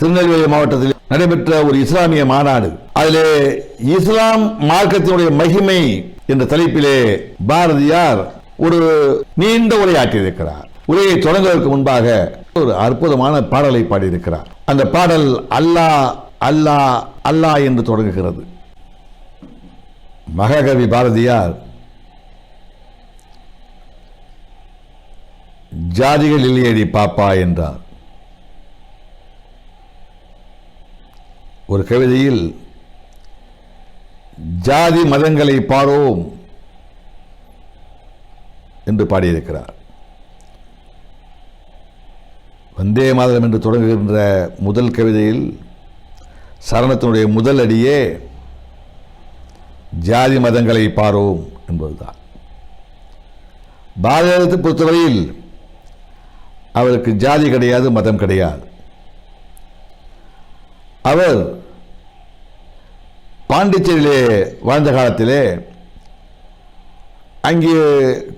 திருநெல்வேலி மாவட்டத்தில் நடைபெற்ற ஒரு இஸ்லாமிய மாநாடு. அதிலே இஸ்லாம் மார்க்கத்தினுடைய மகிமை என்ற தலைப்பிலே பாரதியார் ஒரு நீண்ட உரையாற்றியிருக்கிறார். உரையை தொடங்குவதற்கு முன்பாக ஒரு அற்புதமான பாடலை பாடியிருக்கிறார். அந்த பாடல் அல்லாஹ் அல்லாஹ் அல்லாஹ் என்று தொடங்குகிறது. மகாகவி பாரதியார் ஜாதிகள் இல்லையடி பாப்பா என்றார். ஒரு கவிதையில் ஜாதி மதங்களை பாரோம் என்று பாடியிருக்கிறார். வந்தே மாதரம் என்று தொடங்குகின்ற முதல் கவிதையில் சரணத்தினுடைய முதல் அடியே ஜாதி மதங்களை பாரோம் என்பதுதான். பாரதத்தை பொறுத்தவரையில் அவருக்கு ஜாதி கிடையாது மதம் கிடையாது. அவர் பாண்டிச்சேரியிலே வாழ்ந்த காலத்திலே அங்கே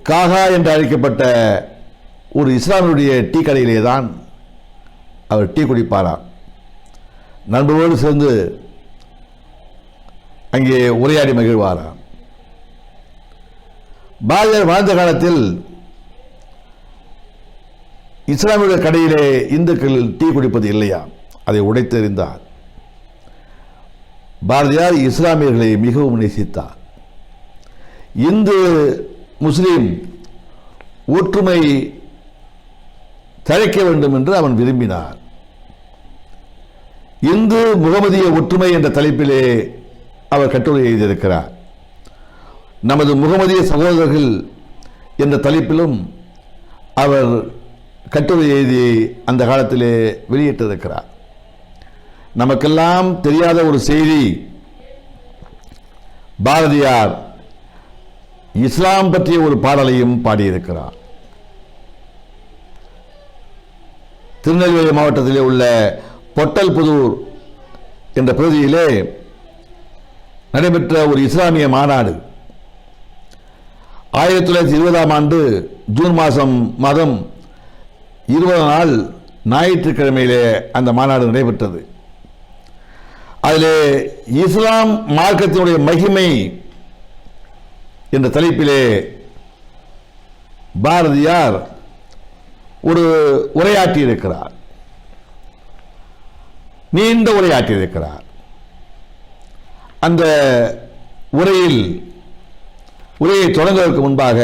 காகா என்று அழைக்கப்பட்ட ஒரு இஸ்லாமியுடைய டீ கடையிலே தான் அவர் டீ குடிப்பாராம். நண்பரோடு சேர்ந்து அங்கே உரையாடி மகிழ்வாராம். பாரதியார் வாழ்ந்த காலத்தில் இஸ்லாமிய கடையிலே இந்துக்கள் டீ குடிப்பது இல்லையா அதை உடைத்தெறிந்தார். பாரதியார் இஸ்லாமியர்களை மிகவும் நேசித்தார். இந்து முஸ்லீம் ஒற்றுமை தழைக்க வேண்டும் என்று அவன் விரும்பினார். இந்து முகமதிய ஒற்றுமை என்ற தலைப்பிலே அவர் கட்டுரை எழுதியிருக்கிறார். நமது முகமதிய சகோதரர்கள் என்ற தலைப்பிலும் அவர் கட்டுரை எழுதி அந்த காலத்திலே வெளியிட்டிருக்கிறார். நமக்கெல்லாம் தெரியாத ஒரு செய்தி. பாரதியார் இஸ்லாம் பற்றிய ஒரு பாடலையும் பாடியிருக்கிறார். திருநெல்வேலி மாவட்டத்திலே உள்ள பொட்டல்புதூர் என்ற பகுதியிலே நடைபெற்ற ஒரு இஸ்லாமிய மாநாடு. ஆயிரத்தி தொள்ளாயிரத்தி இருபதாம் ஆண்டு ஜூன் மாதம் மாதம் இருபது நாள் ஞாயிற்றுக்கிழமையிலே அந்த மாநாடு நடைபெற்றது. அதில் இஸ்லாம் மார்க்கத்தினுடைய மகிமை என்ற தலைப்பிலே பாரதியார் ஒரு உரையாற்றி இருக்கிறார் நீண்ட உரையாற்றி இருக்கிறார் அந்த உரையில் உரையை தொடங்குவதற்கு முன்பாக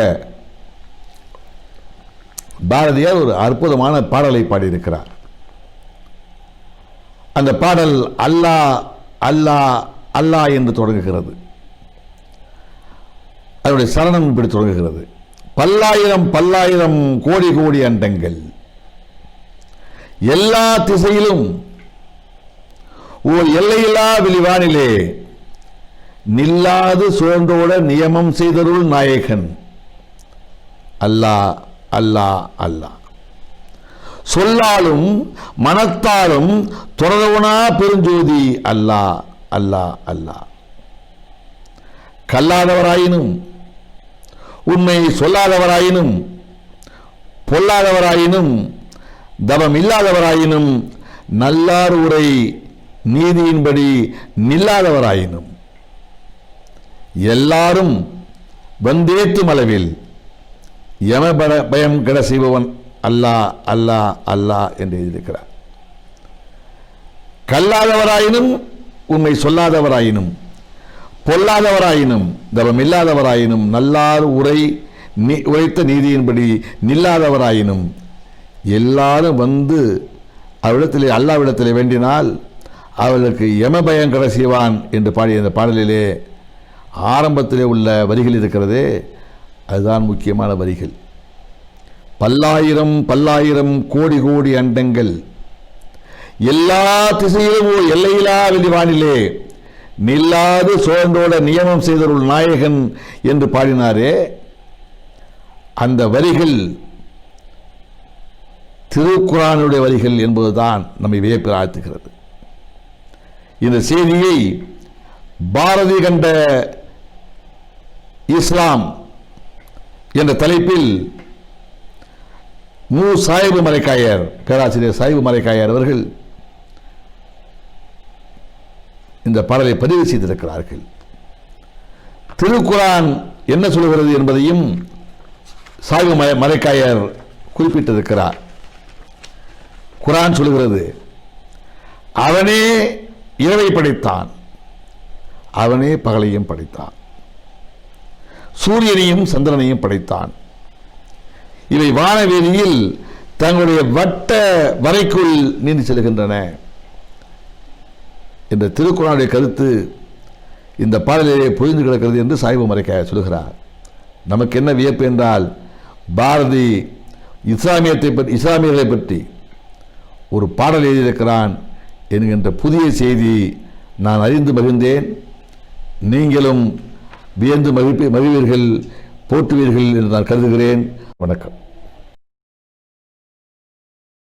பாரதியார் ஒரு அற்புதமான பாடலை பாடியிருக்கிறார். அந்த பாடல் அல்லாஹ் அல்லாஹ் அல்லாஹ் என்று தொடங்குகிறது. அதனுடைய சரணம் இப்படி தொடங்குகிறது. பல்லாயிரம் பல்லாயிரம் கோடி கோடி அண்டங்கள். எல்லா திசையிலும் ஓர் எல்லையில்லா வெளிவானிலே நில்லாது சுழன்றோட நியமம் செய்தருள் நாயகன். அல்லாஹ் அல்லாஹ் அல்லாஹ் சொல்லாலும் மனத்தாலும் தொடரவனா பெருஞ்சோதி. அல்லாஹ் அல்லா அல்லாஹ் கல்லாதவராயினும் உண்மை சொல்லாதவராயினும் பொல்லாதவராயினும் தவம் இல்லாதவராயினும் நல்லார் உரை நீதியின்படி நில்லாதவராயினும். எல்லாரும் வந்தேத்தும் அளவில் யம பயம் கிட செய்பவன் அல்லாஹ் அல்லாஹ் அல்லாஹ் என்று எழுதியிருக்கிறார். கல்லாதவராயினும் உண்மை சொல்லாதவராயினும் பொல்லாதவராயினும் தவம் இல்லாதவராயினும் நல்லார் உரை நீ- உரைத்த நீதியின்படி நில்லாதவராயினும் எல்லாரும் வந்து அவரிடத்திலே அல்லாவிடத்திலே வேண்டினால் அவர்களுக்கு யமபயம் கட செய்வான் என்று பாடிய இந்த பாடலிலே ஆரம்பத்திலே உள்ள வரிகள் இருக்கிறதே அதுதான் முக்கியமான வரிகள். பல்லாயிரம் பல்லாயிரம் கோடி கோடி அண்டங்கள். எல்லா திசையிலும் ஓர் எல்லையிலா வெளிவானிலே நில்லாது சோழந்தோட நியமம் செய்தருள் நாயகன் என்று பாடினாரே. அந்த வரிகள் திருக்குறானுடைய வரிகள் என்பதுதான் நம்மை வியப்பில் ஆழ்த்துகிறது இந்த செய்தியை பாரதி கண்ட இஸ்லாம் என்ற தலைப்பில் மு. சாயிபு மலைக்காயர் பேராசிரியர் சாயிபு மலைக்காயர் அவர்கள் இந்த பாடலை பதிவு செய்திருக்கிறார்கள். திருக்குரான் என்ன சொல்கிறது என்பதையும் சாய்வு மலை மலைக்காயர் குறிப்பிட்டிருக்கிறார். குரான் சொல்கிறது அவனே இரவை படைத்தான். அவனே பகலையும் படைத்தான். சூரியனையும் சந்திரனையும் படைத்தான். இவை வானவெளியில் தங்களுடைய வட்ட வரைக்குள் நீண்டு செல்கின்றன. என்ற திருக்குறளுடைய கருத்து இந்த பாடலிலே புரிந்து கிடக்கிறது என்று சாய்வு மறைக்க சொல்கிறார் நமக்கு என்ன வியப்பு என்றால் பாரதி இஸ்லாமியத்தை பற்றி இஸ்லாமியர்களை பற்றி ஒரு பாடல் எழுதியிருக்கிறான் என்கின்ற புதிய செய்தி நான் அறிந்து மகிழ்ந்தேன். நீங்களும் வியந்து மகிழ்ப்பி மகிழ்வீர்கள் போற்றுவீர்கள் என்று நான் கருதுகிறேன். வணக்கம்.